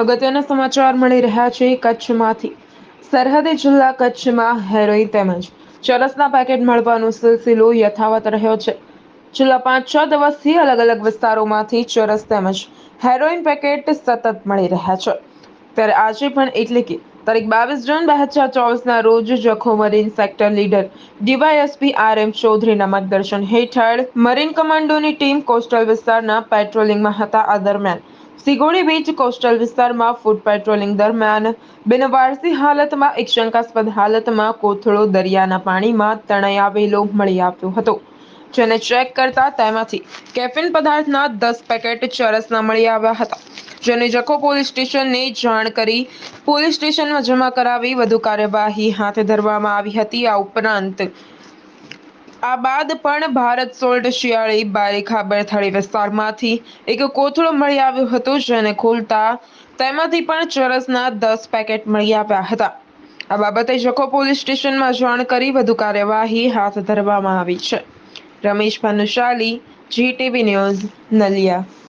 અગત્યના સમાચાર મળી રહ્યા છે કચ્છમાંથી. સરહદી જિલ્લા કચ્છમાં હેરોઈન તેમજ ચરસના પેકેટ મળવાનો સિલસિલો યથાવત રહ્યો છે. છેલ્લા પાંચ છ દિવસથી અલગ અલગ વિસ્તારોમાંથી ચરસ તેમજ હેરોઈન પેકેટ સતત મળી રહ્યા છે. ત્યારે આજે પણ એટલે કે તારીખ બાવીસ જૂન બે હજાર ચોવીસના રોજ Jakhau marine sector leader DYSP R M ચૌધરીના માર્ગદર્શન હેઠળ મરીન કમાન્ડોની ટીમ કોસ્ટલ વિસ્તારના પેટ્રોલિંગમાં હતા આ દરમિયાન. સિગોડી બીચ કોસ્ટલ વિસ્તારમાં ફૂડ પેટ્રોલિંગ દરમિયાન બિનવારસી હાલતમાં એક શંકાસ્પદ હાલતમાં કોથળો દરિયાના પાણીમાં તણાઈ આવેલો મળી આવ્યો હતો. જેને ચેક કરતા તેમાંથી કેફીન પદાર્થના દસ પેકેટ ચરસના મળી આવ્યા હતા. જેને જખો પોલીસ સ્ટેશનને જાણ કરી પોલીસ સ્ટેશનમાં જમા કરાવી વધુ કાર્યવાહી હાથ ધરવામાં આવી હતી. આ ઉપરાંત આ બાદ પણ ભારત સોલ્ટ શિયાળી બારી ખાબર થાળી વિસ્તારમાંથી એક કોથળો મળી આવ્યો હતો, જેને ખોલતા તેમાંથી પણ ચરસના દસ પેકેટ મળી આવ્યા હતા. આ બાબતે જખો પોલીસ સ્ટેશનમાં જાણ કરી વધુ કાર્યવાહી હાથ ધરવામાં આવી છે. Ramesh Bhanushali GTV news, Naliya.